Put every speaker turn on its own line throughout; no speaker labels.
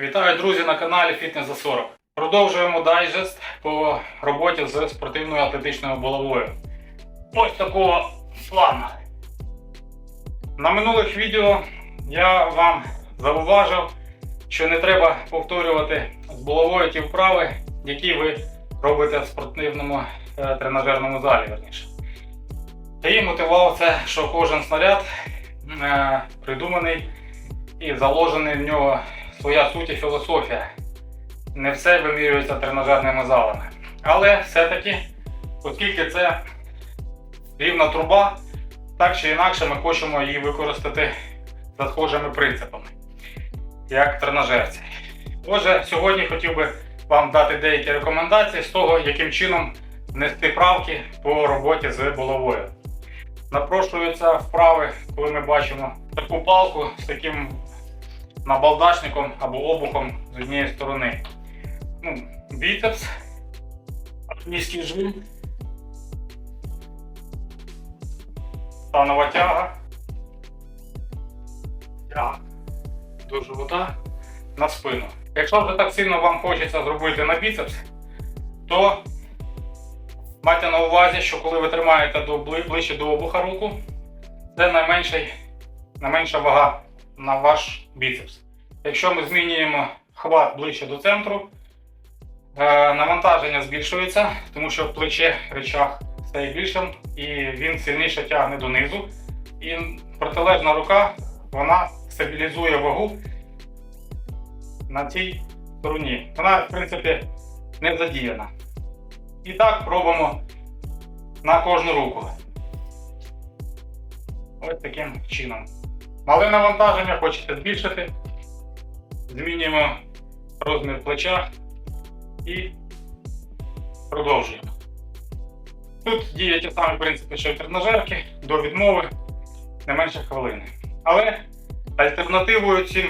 Вітаю, друзі, на каналі Фітнес за 40. Продовжуємо дайджест по роботі з спортивною атлетичною булавою. Ось такого плану. На минулих відео я вам зауважив, що не треба повторювати з булавою ті вправи, які ви робите в спортивному е, тренажерному залі. Верніше. І мотивував це, що кожен снаряд е, придуманий і заложений в нього своя суть і філософія. Не все вимірюється тренажерними залами. Але все-таки, оскільки це рівна труба, так чи інакше ми хочемо її використати за схожими принципами, як тренажерці. Отже, сьогодні хотів би вам дати деякі рекомендації з того, яким чином внести правки по роботі з булавою. Напрошуються вправи, коли ми бачимо таку палку з таким набалдачником або обухом з однієї сторони. Ну, біцепс, низький жим, станова тяга, тяга до живота на спину. Якщо вже так сильно вам хочеться зробити на біцепс, то майте на увазі, що коли ви тримаєте до, ближче до обуха руку, це найменша вага на ваш біцепс. Якщо ми змінюємо хват ближче до центру, е, навантаження збільшується, тому що плече речах стає більшим і він сильніше тягне донизу. І протилежна рука вона стабілізує вагу на цій стороні. Вона, в принципі, не задіяна. І так пробуємо на кожну руку. Ось таким чином. Мале навантаження хочете збільшити. Змінюємо розмір плеча і продовжуємо. Тут діє ті самі принципи, що тренажерки, до відмови не менше хвилини. Але альтернативою цим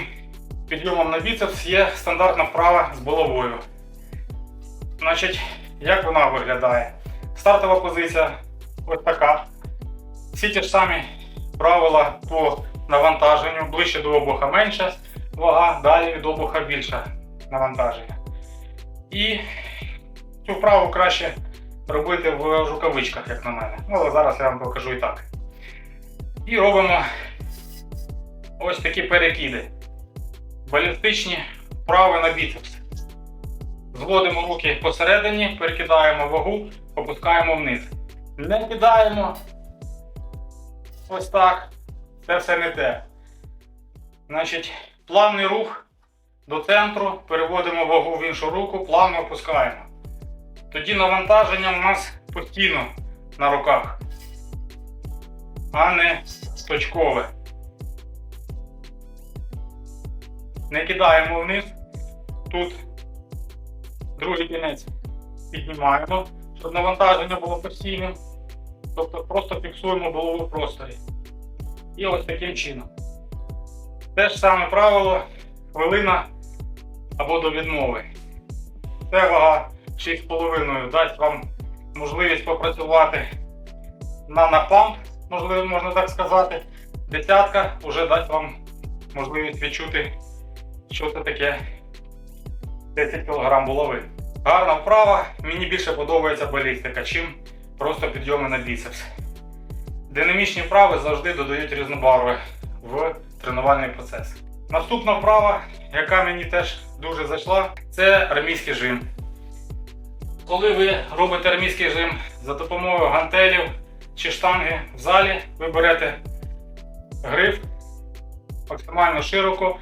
підйомом на біцепс є стандартна вправа з булавою. Значить, як вона виглядає? Стартова позиція ось така. Всі ті ж самі правила по навантаженню, ближче до обуха менша вага, далі від обуха більше навантаження. І цю вправу краще робити в рукавичках, як на мене. Ну, але зараз я вам покажу і так. І робимо ось такі перекиди. Балістичні вправи на біцепс. Зводимо руки посередині, перекидаємо вагу, опускаємо вниз. Не кидаємо ось так. Це все не те. Значить, плавний рух до центру, переводимо вагу в іншу руку, плавно опускаємо. Тоді навантаження у нас постійно на руках, а не точкове. Не кидаємо вниз. Тут другий кінець піднімаємо, щоб навантаження було постійним. Тобто просто фіксуємо голову в просторі. І ось таким чином. Те ж саме правило хвилина або до відмови. Це вага 6,5 дасть вам можливість попрацювати на напамп, можливо, можна так сказати. Десятка вже дасть вам можливість відчути, що це таке 10 кг булави. Гарна вправа, мені більше подобається балістика, чим просто підйоми на біцепс. Динамічні вправи завжди додають різнобарви в тренувальний процес. Наступна вправа, яка мені теж дуже зайшла, це армійський жим. Коли ви робите армійський жим за допомогою гантелів чи штанги в залі, ви берете гриф максимально широко,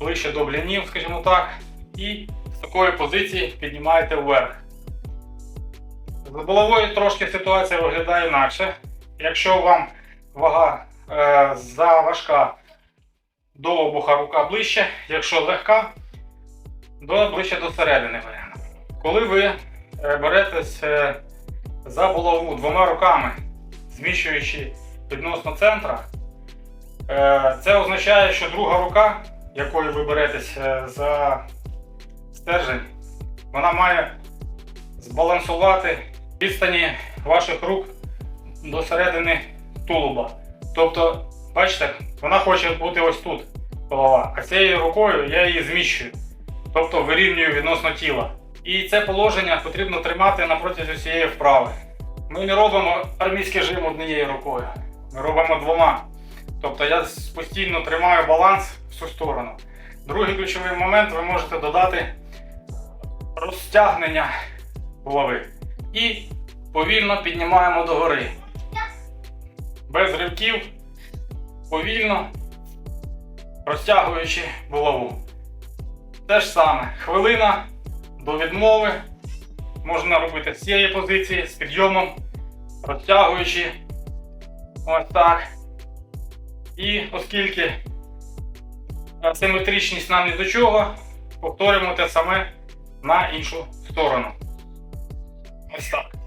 ближче до блінів, скажімо так, і з такої позиції піднімаєте вверх. З головою трошки ситуація виглядає інакше. Якщо вам вага е, заважка до обуха рука ближче, якщо легка, до ближче до середини варіанту. Коли ви е, беретесь е, за булаву двома руками, зміщуючи відносно центра, е, це означає, що друга рука, якою ви беретесь за стержень, вона має збалансувати відстані ваших рук до середини тулуба. Тобто, бачите, вона хоче бути ось тут. голова, а цією рукою я її зміщую, тобто вирівнюю відносно тіла. І це положення потрібно тримати на всієї вправи. Ми не робимо армійський жим однією рукою, ми робимо двома. Тобто я постійно тримаю баланс в цю сторону. Другий ключовий момент ви можете додати розтягнення голови. І повільно піднімаємо догори. Без ривків, повільно розтягуючи голову. Те ж саме, хвилина до відмови. Можна робити з цієї позиції, з підйомом, розтягуючи ось так. І оскільки асиметричність нам ні до чого, повторюємо те саме на іншу сторону. Ось так.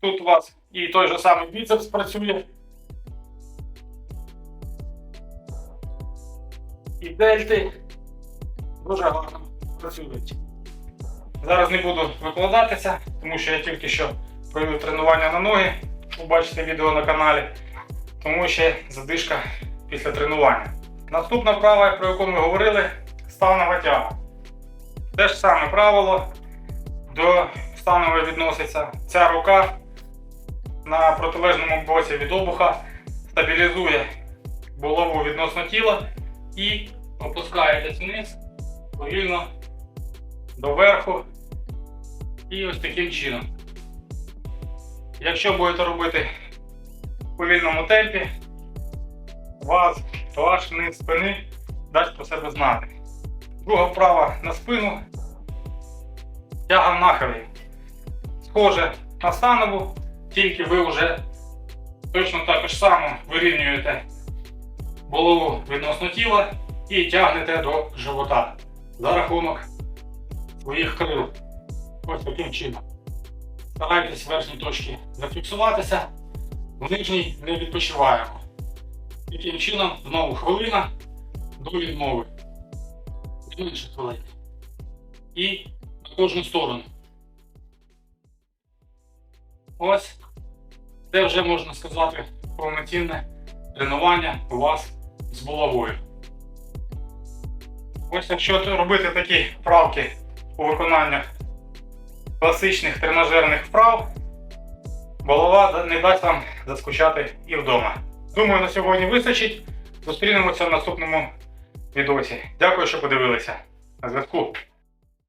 Тут у вас і той же самий біцепс працює. І дельти дуже гарно працюють. Зараз не буду викладатися, тому що я тільки що провів тренування на ноги. Побачите відео на каналі. Тому ще задишка після тренування. Наступна вправа, про яку ми говорили, станова тяга. Те ж саме правило до станової відноситься. Ця рука на протилежному боці від обуха стабілізує голову відносно тіла і опускаєтесь вниз повільно доверху. І ось таким чином. Якщо будете робити в повільному темпі, вас, ваш низ спини дасть про себе знати. Друга вправа на спину. Тяга нахилів. Схоже на станову, тільки ви вже точно так само вирівнюєте голову відносно тіла і тягнете до живота за рахунок своїх крил. Ось таким чином. Старайтесь в верхній точці зафіксуватися, в нижній не відпочиваємо. Таким чином, знову хвилина до відмови. Менше хвилини. І на кожну сторону. Ось. Це вже можна сказати повноцінне тренування у вас з головою. Ось якщо робити такі вправки у виконаннях класичних тренажерних вправ, голова не дасть вам заскучати і вдома. Думаю, на сьогодні вистачить. Зустрінемося в наступному відосі. Дякую, що подивилися. На зв'язку.